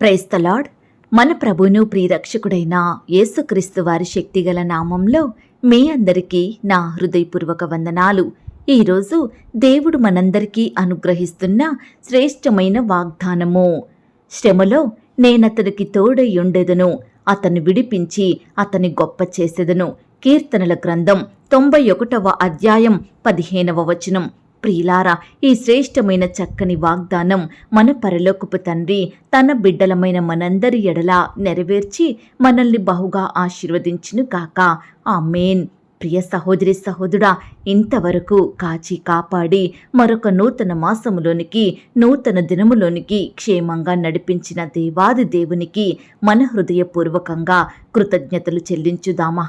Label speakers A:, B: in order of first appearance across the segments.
A: Praise the Lord మన ప్రభును ప్రియరక్షకుడైన యేసుక్రీస్తు వారి శక్తిగల నామంలో మీ అందరికీ నా హృదయపూర్వక వందనాలు. ఈరోజు దేవుడు మనందరికీ అనుగ్రహిస్తున్న శ్రేష్టమైన వాగ్దానము. శ్రమలో నేనతనికి తోడై ఉండేదను అతను విడిపించి అతని గొప్ప చేసేదను. కీర్తనల గ్రంథం తొంభై ఒకటవ అధ్యాయం పదిహేనవ వచనం. ప్రియులారా ఈ శ్రేష్టమైన చక్కని వాగ్దానం మన పరలోకపు తండ్రి తన బిడ్డలమైన మనందరి ఎడలా నెరవేర్చి మనల్ని బహుగా ఆశీర్వదించును ఆ ఆమేన్. ప్రియ సహోదరి సహోదరుడా ఇంతవరకు కాచి కాపాడి మరొక నూతన మాసములోనికి నూతన దినములోనికి క్షేమంగా నడిపించిన దేవాది దేవునికి మన హృదయపూర్వకంగా కృతజ్ఞతలు చెల్లించుదామా?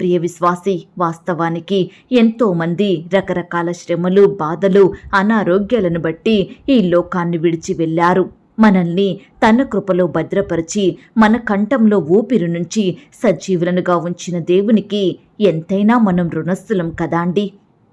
A: ప్రియ విశ్వాసి వాస్తవానికి ఎంతో మంది రకరకాల శ్రమలు బాధలు అనారోగ్యాలను బట్టి ఈ లోకాన్ని విడిచి వెళ్ళారు. మనల్ని తన కృపలో భద్రపరిచి మన కంఠంలో ఊపిరి నుంచి సజీవులనుగా ఉంచిన దేవునికి ఎంతైనా మనం రుణస్థులం కదాండి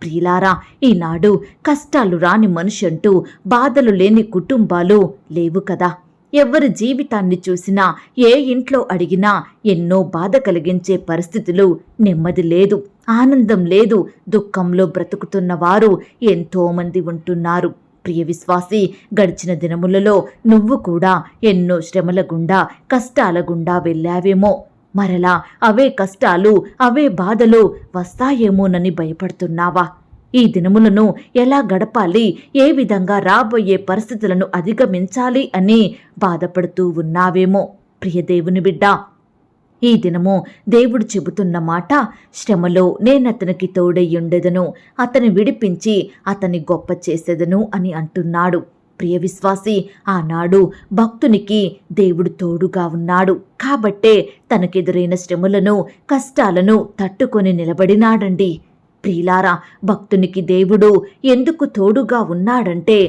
A: ప్రియులారా ఈనాడు కష్టాలు రాని మనిషంటూ బాధలు లేని కుటుంబాలు లేవు కదా. ఎవరి జీవితాన్ని చూసినా ఏ ఇంట్లో అడిగినా ఎన్నో బాధ కలిగించే పరిస్థితులు నెమ్మది లేదు ఆనందం లేదు. దుఃఖంలో బ్రతుకుతున్న వారు ఎంతోమంది ఉంటున్నారు. ప్రియ విశ్వాసి గడిచిన దినములలో నువ్వు కూడా ఎన్నో శ్రమల గుండా కష్టాల గుండా వెళ్ళావేమో. మరలా అవే కష్టాలు అవే బాధలు వస్తాయేమోనని భయపడుతున్నావా? ఈ దినములను ఎలా గడపాలి? ఏ విధంగా రాబోయే పరిస్థితులను అధిగమించాలి అని బాధపడుతూ ఉన్నావేమో ప్రియదేవుని బిడ్డ. ఈ దినము దేవుడు చెబుతున్న మాట శ్రమలో నేనతనికి తోడయ్యుండెదను అతని విడిపించి అతని గొప్ప చేసేదను అని అంటున్నాడు. ప్రియ విశ్వాసి ఆనాడు భక్తునికి దేవుడు తోడుగా ఉన్నాడు. కాబట్టే తనకెదురైన శ్రమలను కష్టాలను తట్టుకొని నిలబడినాడండి. ప్రియులారా భక్తునికి దేవుడు ఎందుకు తోడుగా ఉన్నాడంటే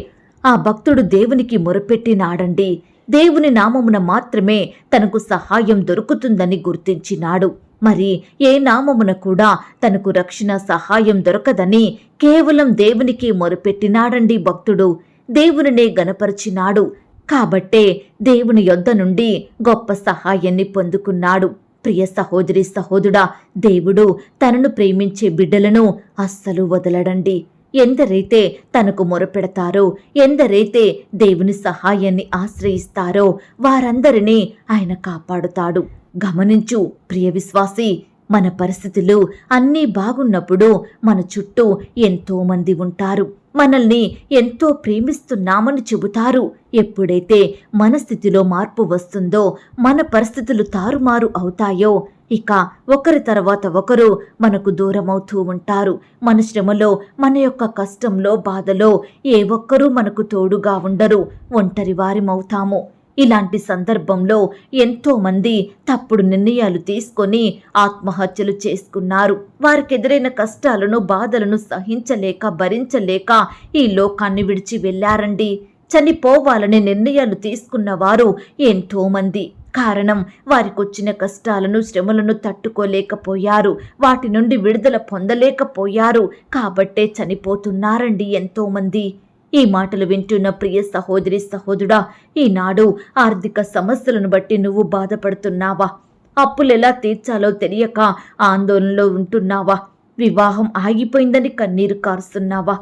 A: ఆ భక్తుడు దేవునికి మొరపెట్టినాడండి. దేవుని నామమున మాత్రమే తనకు సహాయం దొరుకుతుందని గుర్తించినాడు. మరి ఏ నామమున కూడా తనకు రక్షణ సహాయం దొరకదని కేవలం దేవునికి మొరపెట్టినాడండి భక్తుడు. దేవునినే గనపరిచినాడు కాబట్టే దేవుని యొద్ద నుండి గొప్ప సహాయాన్ని పొందుకున్నాడు. ప్రియ సహోదరి సహోదుడా దేవుడు తనను ప్రేమించే బిడ్డలను అస్సలు వదలడండి. ఎందరైతే తనకు మొరపెడతారో ఎందరైతే దేవుని సహాయాన్ని ఆశ్రయిస్తారో వారందరినీ ఆయన కాపాడుతాడు. గమనించు ప్రియ విశ్వాసి మన పరిస్థితులు అన్నీ బాగున్నప్పుడు మన చుట్టూ ఎంతోమంది ఉంటారు. మనల్ని ఎంతో ప్రేమిస్తున్నామని చెబుతారు. ఎప్పుడైతే మన స్థితిలో మార్పు వస్తుందో మన పరిస్థితులు తారుమారు అవుతాయో ఇక ఒకరి తర్వాత ఒకరు మనకు దూరమవుతూ ఉంటారు. మన శ్రమలో మన యొక్క కష్టంలో బాధలో ఏ ఒక్కరూ మనకు తోడుగా ఉండరు. ఒంటరి వారిమవుతాము. ఇలాంటి సందర్భంలో ఎంతో మంది తప్పుడు నిర్ణయాలు తీసుకొని ఆత్మహత్యలు చేసుకున్నారు. వారికి ఎదురైన కష్టాలను బాధలను సహించలేక భరించలేక ఈ లోకాన్ని విడిచి వెళ్ళారండి. చనిపోవాలనే నిర్ణయాలు తీసుకున్న వారు ఎంతో మంది. కారణం వారికొచ్చిన కష్టాలను శ్రమలను తట్టుకోలేకపోయారు. వాటి నుండి విడుదల పొందలేకపోయారు. కాబట్టే చనిపోతున్నారండి ఎంతోమంది ఈ మాటలు వింటున్న ప్రియ సహోదరి సహోదరుడా ఈనాడు ఆర్థిక సమస్యలను బట్టి నువ్వు బాధపడుతున్నావా? అప్పులెలా తీర్చాలో తెలియక ఆందోళనలో ఉంటున్నావా? వివాహం ఆగిపోయిందని కన్నీరు కారుస్తున్నావా?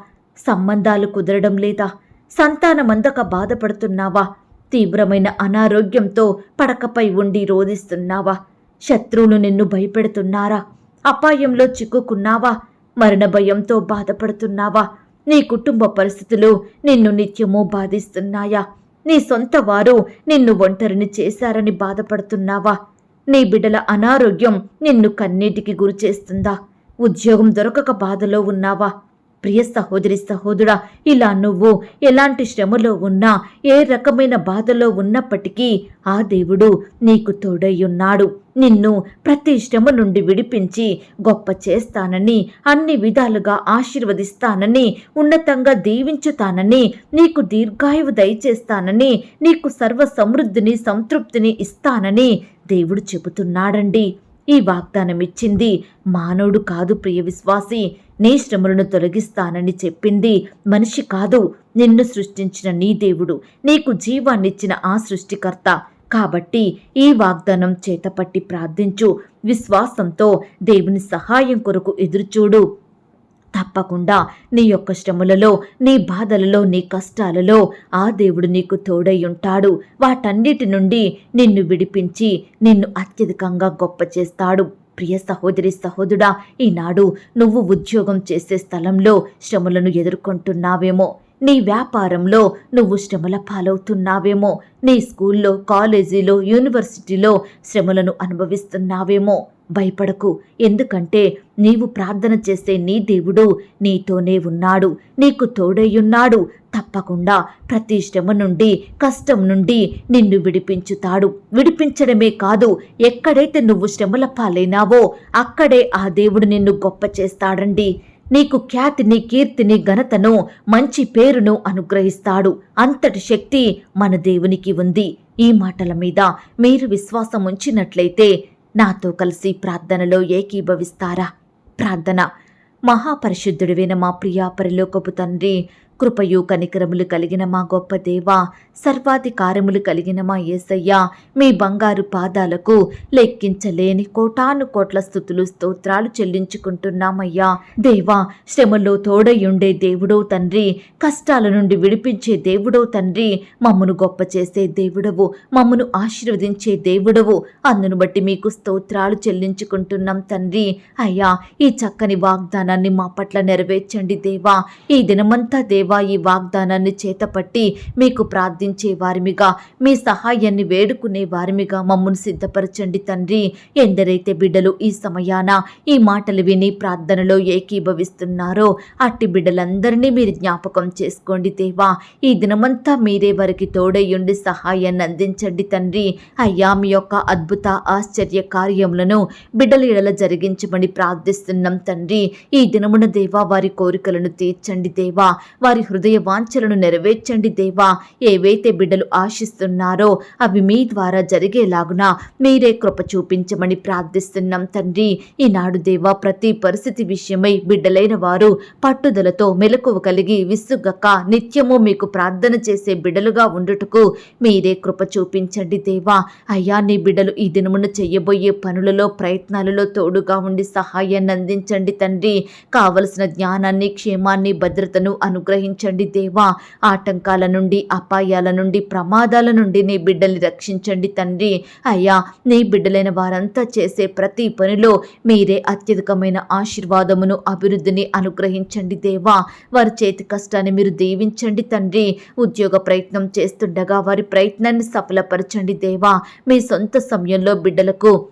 A: సంబంధాలు కుదరడం లేదా? సంతానమందక బాధపడుతున్నావా? తీవ్రమైన అనారోగ్యంతో పడకపై ఉండి రోధిస్తున్నావా? శత్రువులు నిన్ను భయపెడుతున్నారా? అపాయంలో చిక్కుకున్నావా? మరణ భయంతో బాధపడుతున్నావా? నీ కుటుంబ పరిస్థితులు నిన్ను నిత్యము బాధిస్తున్నాయా? నీ సొంత వారు నిన్ను ఒంటరిని చేశారని బాధపడుతున్నావా? నీ బిడ్డల అనారోగ్యం నిన్ను కన్నీటికి గురిచేస్తుందా? ఉద్యోగం దొరకక బాధలో ఉన్నావా? ప్రియ సహోదరి సహోదరా ఇలా నువ్వు ఎలాంటి శ్రమలో ఉన్నా ఏ రకమైన బాధలో ఉన్నప్పటికీ ఆ దేవుడు నీకు తోడయ్యున్నాడు. నిన్ను ప్రతి శ్రమ నుండి విడిపించి గొప్ప చేస్తానని అన్ని విధాలుగా ఆశీర్వదిస్తానని ఉన్నతంగా దీవించుతానని నీకు దీర్ఘాయువు దయచేస్తానని నీకు సర్వ సమృద్ధిని సంతృప్తిని ఇస్తానని దేవుడు చెబుతున్నాడండి. ఈ వాగ్దానం ఇచ్చింది మానవుడు కాదు ప్రియ విశ్వాసి. నీ శ్రమలను తొలగిస్తానని చెప్పింది మనిషి కాదు. నిన్ను సృష్టించిన నీ దేవుడు. నీకు జీవాన్నిచ్చిన ఆ సృష్టికర్త. కాబట్టి ఈ వాగ్దానం చేతపట్టి ప్రార్థించు. విశ్వాసంతో దేవుని సహాయం కొరకు ఎదురుచూడు. తప్పకుండా నీ యొక్క శ్రమలలో నీ బాధలలో నీ కష్టాలలో ఆ దేవుడు నీకు తోడై ఉంటాడు. వాటన్నిటి నుండి నిన్ను విడిపించి నిన్ను అత్యధికంగా గొప్ప చేస్తాడు. ప్రియ సహోదరి సహోదరుడా ఈనాడు నువ్వు ఉద్యోగం చేసే స్థలంలో శ్రమలను ఎదుర్కొంటున్నావేమో. నీ వ్యాపారంలో నువ్వు శ్రమల పాలవుతున్నావేమో నీ స్కూల్లో కాలేజీలో యూనివర్సిటీలో శ్రమలను అనుభవిస్తున్నావేమో. భయపడకు ఎందుకంటే నీవు ప్రార్థన చేసే నీ దేవుడు నీతోనే ఉన్నాడు నీకు తోడయ్యున్నాడు. తప్పకుండా ప్రతి శ్రమ నుండి కష్టం నుండి నిన్ను విడిపించుతాడు. విడిపించడమే కాదు ఎక్కడైతే నువ్వు శ్రమల పాలైనావో అక్కడే ఆ దేవుడు నిన్ను గొప్ప చేస్తాడండి. నీకు ఖ్యాతిని కీర్తిని ఘనతను మంచి పేరును అనుగ్రహిస్తాడు. అంతటి శక్తి మన దేవునికి ఉంది. ఈ మాటల మీద మీరు విశ్వాసం ఉంచినట్లయితే నాతో కలిసి ప్రార్థనలో ఏకీభవిస్తారా? ప్రార్థన. మహాపరిశుద్ధుడివైన మా ప్రియా పరిలోకపు తండ్రి కృపయు కనికరములు కలిగిన మా గొప్ప దేవా సర్వాధికారములు కలిగిన మా యేసయ్య మీ బంగారు పాదాలకు లెక్కించలేని కోటాను కోట్ల స్థుతులు స్తోత్రాలు చెల్లించుకుంటున్నామయ్యా. దేవా శ్రమలో తోడయుండే దేవుడో తండ్రి కష్టాల నుండి విడిపించే దేవుడో తండ్రి మమ్మను గొప్ప చేసే దేవుడవు మమ్మను ఆశీర్వదించే దేవుడవు. అందును బట్టి మీకు స్తోత్రాలు చెల్లించుకుంటున్నాం తండ్రి. అయ్యా ఈ చక్కని వాగ్దానాన్ని మా పట్ల నెరవేర్చండి దేవా. ఈ దినమంతా దేవ ఈ వాగ్దానాన్ని చేతపట్టి మీకు ప్రార్థించే వారిమిగా మీ సహాయాన్ని వేడుకునే వారిమిగా మమ్మల్ని సిద్ధపరచండి తండ్రి. ఎందరైతే బిడ్డలు ఈ సమయాన ఈ మాటలు విని ప్రార్థనలో ఏకీభవిస్తున్నారో అట్టి బిడ్డలందరినీ మీరు జ్ఞాపకం చేసుకోండి దేవా. ఈ దినమంతా మీరే వారికి తోడయ్యుండి సహాయాన్ని అందించండి తండ్రి. అయ్యా మీ యొక్క అద్భుత ఆశ్చర్య కార్యములను బిడ్డల ఇడల జరిగించమని ప్రార్థిస్తున్నాం తండ్రి. ఈ దినమున దేవా వారి కోరికలను తీర్చండి దేవా. వారి హృదయ వాంఛలను నెరవేర్చండి దేవా. ఏవైతే బిడ్డలు ఆశిస్తున్నారో అవి మీ ద్వారా జరిగేలాగున మీరే కృప చూపించమని ప్రార్థిస్తున్నాం తండ్రి. ఈనాడు దేవా ప్రతి పరిస్థితి విషయమై బిడ్డలైన వారు పట్టుదలతో మెలకువ కలిగి విసుగక నిత్యము మీకు ప్రార్థన చేసే బిడ్డలుగా ఉండుటకు మీరే కృప చూపించండి దేవా. అయ్యా నీ బిడ్డలు ఈ దినమున చెయ్యబోయే పనులలో ప్రయత్నాలలో తోడుగా ఉండి సహాయాన్ని అందించండి తండ్రి. కావలసిన జ్ఞానాన్ని క్షేమాన్ని భద్రతను అనుగ్రహించండి దేవా. ఆటంకాల నుండి అపాయాల నుండి ప్రమాదాల నుండి నీ బిడ్డల్ని రక్షించండి తండ్రి. అయ్యా నీ బిడ్డలైన వారంతా చేసే ప్రతి పనిలో మీరే అత్యధికమైన ఆశీర్వాదమును అభివృద్ధిని అనుగ్రహించండి దేవా. వారి చేతి కష్టాన్ని మీరు దీవించండి తండ్రి. ఉద్యోగ ప్రయత్నం చేస్తుండగా వారి ప్రయత్నాన్ని సఫలపరచండి దేవా. మీ సొంత సమయంలో బిడ్డలకు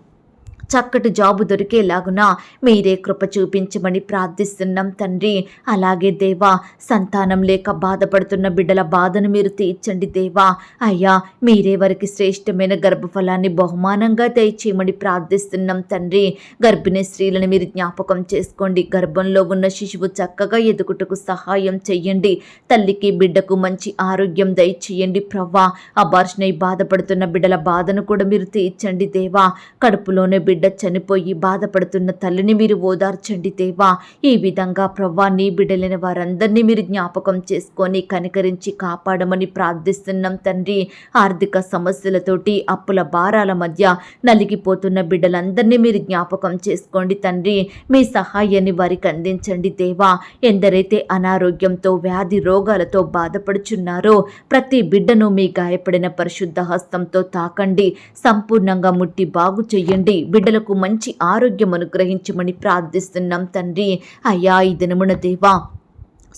A: చక్కటి జాబు దొరికేలాగున మీరే కృప చూపించమని ప్రార్థిస్తున్నాం తండ్రి. అలాగే దేవా సంతానం లేక బాధపడుతున్న బిడ్డల బాధను మీరు తీర్చండి దేవా. అయ్యా మీరే వారికి శ్రేష్టమైన గర్భఫలాన్ని బహుమానంగా దయచేయమని ప్రార్థిస్తున్నాం తండ్రి. గర్భిణీ స్త్రీలను మీరు జ్ఞాపకం చేసుకోండి. గర్భంలో ఉన్న శిశువు చక్కగా ఎదుగుటకు సహాయం చెయ్యండి. తల్లికి బిడ్డకు మంచి ఆరోగ్యం దయచేయండి ప్రవ్వా. అబార్షణై బాధపడుతున్న బిడ్డల బాధను కూడా మీరు తీర్చండి దేవా. కడుపులోనే బిడ్డ చనిపోయి బాధపడుతున్న తల్లిని మీరు ఓదార్చండి దేవా. ఈ విధంగా ప్రవ్వా నీ బిడ్డలైన వారందరినీ మీరు జ్ఞాపకం చేసుకొని కనికరించి కాపాడమని ప్రార్థిస్తున్నాం తండ్రి. ఆర్థిక సమస్యలతోటి అప్పుల భారాల మధ్య నలిగిపోతున్న బిడ్డలందరినీ మీరు జ్ఞాపకం చేసుకోండి తండ్రి. మీ సహాయాన్ని వారికి అందించండి దేవా. ఎందరైతే అనారోగ్యంతో వ్యాధి రోగాలతో బాధపడుచున్నారో ప్రతి బిడ్డను మీ గాయపడిన పరిశుద్ధ హస్తంతో తాకండి. సంపూర్ణంగా ముట్టి బాగు చెయ్యండి. బిడ్డలకు మంచి ఆరోగ్యం అనుగ్రహించమని ప్రార్థిస్తున్నాం తండ్రి. అయ్యా ఈ దినమున దేవా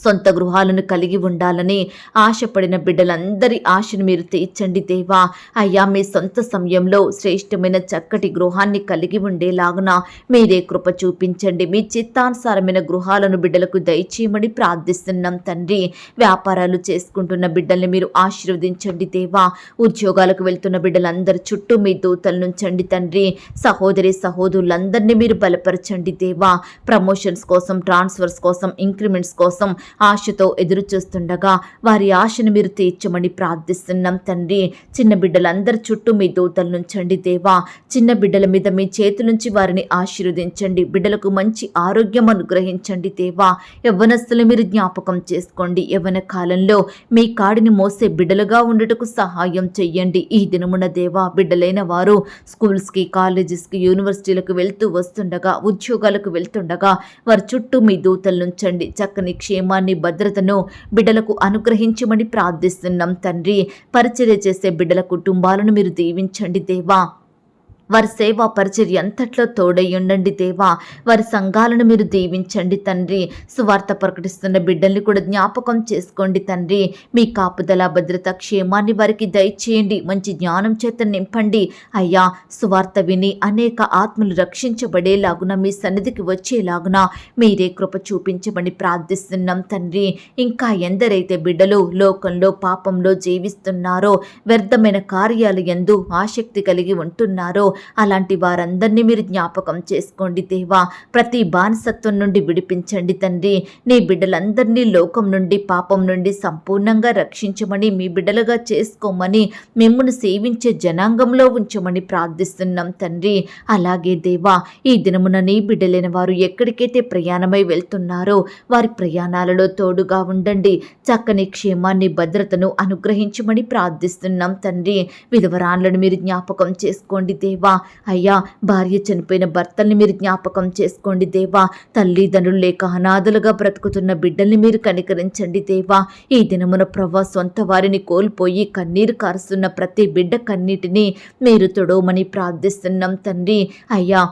A: సొంత గృహాలను కలిగి ఉండాలని ఆశపడిన బిడ్డలందరి ఆశను మీరు తీర్చండి దేవా. అయ్యా మీ సొంత సమయంలో శ్రేష్టమైన చక్కటి గృహాన్ని కలిగి ఉండేలాగున మీరే కృప చూపించండి. మీ చిత్తానుసారమైన గృహాలను బిడ్డలకు దయచేయమని ప్రార్థిస్తున్నాం తండ్రి. వ్యాపారాలు చేసుకుంటున్న బిడ్డల్ని మీరు ఆశీర్వదించండి దేవా. ఉద్యోగాలకు వెళ్తున్న బిడ్డలందరి చుట్టూ మీ దూతలు నుంచండి తండ్రి. సహోదరి సహోదరులందరినీ మీరు బలపరచండి దేవా. ప్రమోషన్స్ కోసం ట్రాన్స్ఫర్స్ కోసం ఇంక్రిమెంట్స్ కోసం ఆశతో ఎదురు చూస్తుండగా వారి ఆశను మీరు తీర్చమని ప్రార్థిస్తున్నాం తండ్రి. చిన్న బిడ్డలందరి చుట్టూ మీ దూతలు నుంచండి దేవా. చిన్న బిడ్డల మీద మీ చేతి నుంచి వారిని ఆశీర్వదించండి. బిడ్డలకు మంచి ఆరోగ్యం అనుగ్రహించండి దేవా. యవ్వనస్తులు మీరు జ్ఞాపకం చేసుకోండి. యవ్వన కాలంలో మీ కాడిని మోసే బిడ్డలుగా ఉండటకు సహాయం చెయ్యండి. ఈ దినమున దేవా బిడ్డలైన వారు స్కూల్స్కి కాలేజెస్కి యూనివర్సిటీలకు వెళ్తూ వస్తుండగా ఉద్యోగాలకు వెళ్తుండగా వారి చుట్టూ మీ దూతలు నుంచండి చక్కని క్షేమ క్షేమాన్ని భద్రతను బిడ్డలకు అనుగ్రహించమని ప్రార్థిస్తున్నాం తండ్రి. పరిచర్య చేసే బిడ్డల కుటుంబాలను మీరు దీవించండి దేవా. వారి సేవా పరిచర్య ఎంతట్లో తోడై ఉండండి దేవా. వారి సంఘాలను మీరు దీవించండి తండ్రి. సువార్త ప్రకటిస్తున్న బిడ్డల్ని కూడా జ్ఞాపకం చేసుకోండి తండ్రి. మీ కాపుదల భద్రత క్షేమాన్ని వారికి దయచేయండి. మంచి జ్ఞానం చేత నింపండి. అయ్యా సువార్త విని అనేక ఆత్మలు రక్షించబడేలాగున మీ సన్నిధికి వచ్చేలాగున మీరే కృప చూపించమని ప్రార్థిస్తున్నాం తండ్రి. ఇంకా ఎందరైతే బిడ్డలు లోకంలో పాపంలో జీవిస్తున్నారో వ్యర్థమైన కార్యాలు ఎందు ఆసక్తి కలిగి ఉంటున్నారో అలాంటి వారందరినీ మీరు జ్ఞాపకం చేసుకోండి దేవా. ప్రతి బానిసత్వం నుండి విడిపించండి తండ్రి. నీ బిడ్డలందరినీ లోకం నుండి పాపం నుండి సంపూర్ణంగా రక్షించమని మీ బిడ్డలుగా చేసుకోమని మిమ్మల్ని సేవించే జనాంగంలో ఉంచమని ప్రార్థిస్తున్నాం తండ్రి. అలాగే దేవా ఈ దినమున నీ బిడ్డలైన వారు ఎక్కడికైతే ప్రయాణమై వెళ్తున్నారో వారి ప్రయాణాలలో తోడుగా ఉండండి. చక్కని క్షేమాన్ని భద్రతను అనుగ్రహించమని ప్రార్థిస్తున్నాం తండ్రి. విధవరాన్లను మీరు జ్ఞాపకం చేసుకోండి దేవా. అయ్యా భార్య చనిపోయిన భర్తల్ని మీరు జ్ఞాపకం చేసుకోండి దేవా. తల్లిదండ్రులు లేక అనాథలుగా బ్రతుకుతున్న బిడ్డల్ని మీరు కనికరించండి దేవా. ఈ దినమున ప్రభా సొంత వారిని కోల్పోయి కన్నీరు కారుస్తున్న ప్రతి బిడ్డ కన్నీటిని మీరు తొడవమని ప్రార్థిస్తున్నాం తండ్రి. అయ్యా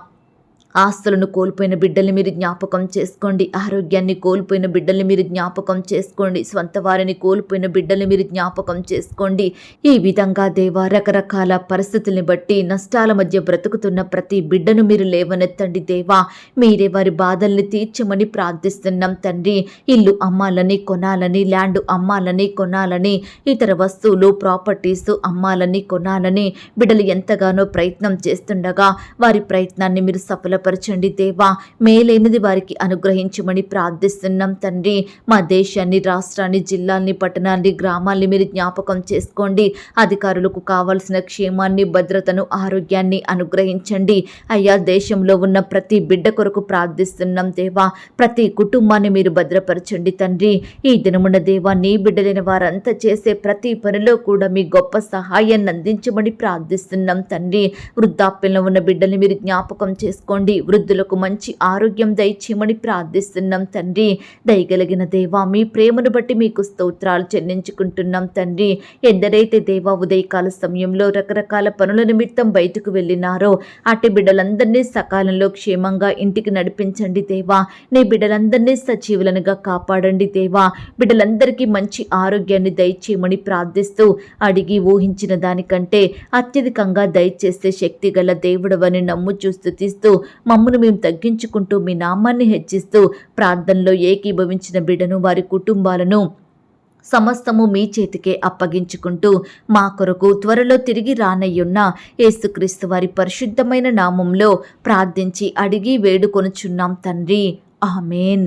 A: ఆస్తులను కోల్పోయిన బిడ్డల్ని మీరు జ్ఞాపకం చేసుకోండి. ఆరోగ్యాన్ని కోల్పోయిన బిడ్డల్ని మీరు జ్ఞాపకం చేసుకోండి. స్వంత వారిని కోల్పోయిన బిడ్డల్ని మీరు జ్ఞాపకం చేసుకోండి. ఈ విధంగా దేవా రకరకాల పరిస్థితుల్ని బట్టి నష్టాల మధ్య బ్రతుకుతున్న ప్రతి బిడ్డను మీరు లేవనెత్తండి దేవా. మీరే వారి బాధల్ని తీర్చమని ప్రార్థిస్తున్నాం తండ్రి. ఇల్లు అమ్మాలని కొనాలని ల్యాండ్ అమ్మాలని కొనాలని ఇతర వస్తువులు ప్రాపర్టీస్ అమ్మాలని కొనాలని బిడ్డలు ఎంతగానో ప్రయత్నం చేస్తుండగా వారి ప్రయత్నాన్ని మీరు సఫల సఫలపరచండి దేవా. మేలైనది వారికి అనుగ్రహించమని ప్రార్థిస్తున్నాం తండ్రి. మా దేశాన్ని రాష్ట్రాన్ని జిల్లాల్ని పట్టణాన్ని గ్రామాల్ని మీరు జ్ఞాపకం చేసుకోండి. అధికారులకు కావలసిన క్షేమాన్ని భద్రతను ఆరోగ్యాన్ని అనుగ్రహించండి. అయ్యా దేశంలో ఉన్న ప్రతి బిడ్డ కొరకు ప్రార్థిస్తున్నాం దేవా. ప్రతి కుటుంబాన్ని మీరు భద్రపరచండి తండ్రి. ఈ దినమున దేవా నీ బిడ్డలైన వారంతా చేసే ప్రతి పనిలో కూడా మీ గొప్ప సహాయాన్ని అందించమని ప్రార్థిస్తున్నాం తండ్రి. వృద్ధాప్యంలో ఉన్న బిడ్డల్ని మీరు జ్ఞాపకం చేసుకోండి. వృద్ధులకు మంచి ఆరోగ్యం దయచేయమని ప్రార్థిస్తున్నాం తండ్రి. దయగలిగిన దేవా మీ ప్రేమను బట్టి మీకు స్తోత్రాలు చెల్లించుకుంటున్నాం తండ్రి. ఎందరైతే దేవా ఉదయకాల సమయంలో రకరకాల పనుల నిమిత్తం బయటకు వెళ్ళినారో అటు బిడ్డలందరినీ సకాలంలో క్షేమంగా ఇంటికి నడిపించండి దేవా. నీ బిడ్డలందరినీ సజీవులనుగా కాపాడండి దేవా. బిడ్డలందరికీ మంచి ఆరోగ్యాన్ని దయచేయమని ప్రార్థిస్తూ అడిగి ఊహించిన దానికంటే అత్యధికంగా దయచేసే శక్తి గల దేవుడవని నమ్ము చూస్తు తీస్తూ మమ్మను మేము తగ్గించుకుంటూ మీ నామాన్ని హెచ్చిస్తూ ప్రార్థనలో ఏకీభవించిన బిడ్డను వారి కుటుంబాలను సమస్తము మీ చేతికే అప్పగించుకుంటూ మా కొరకు త్వరలో తిరిగి రానయ్యున్న యేసుక్రీస్తు వారి పరిశుద్ధమైన నామంలో ప్రార్థించి అడిగి వేడుకొనుచున్నాం తండ్రి. ఆమెన్.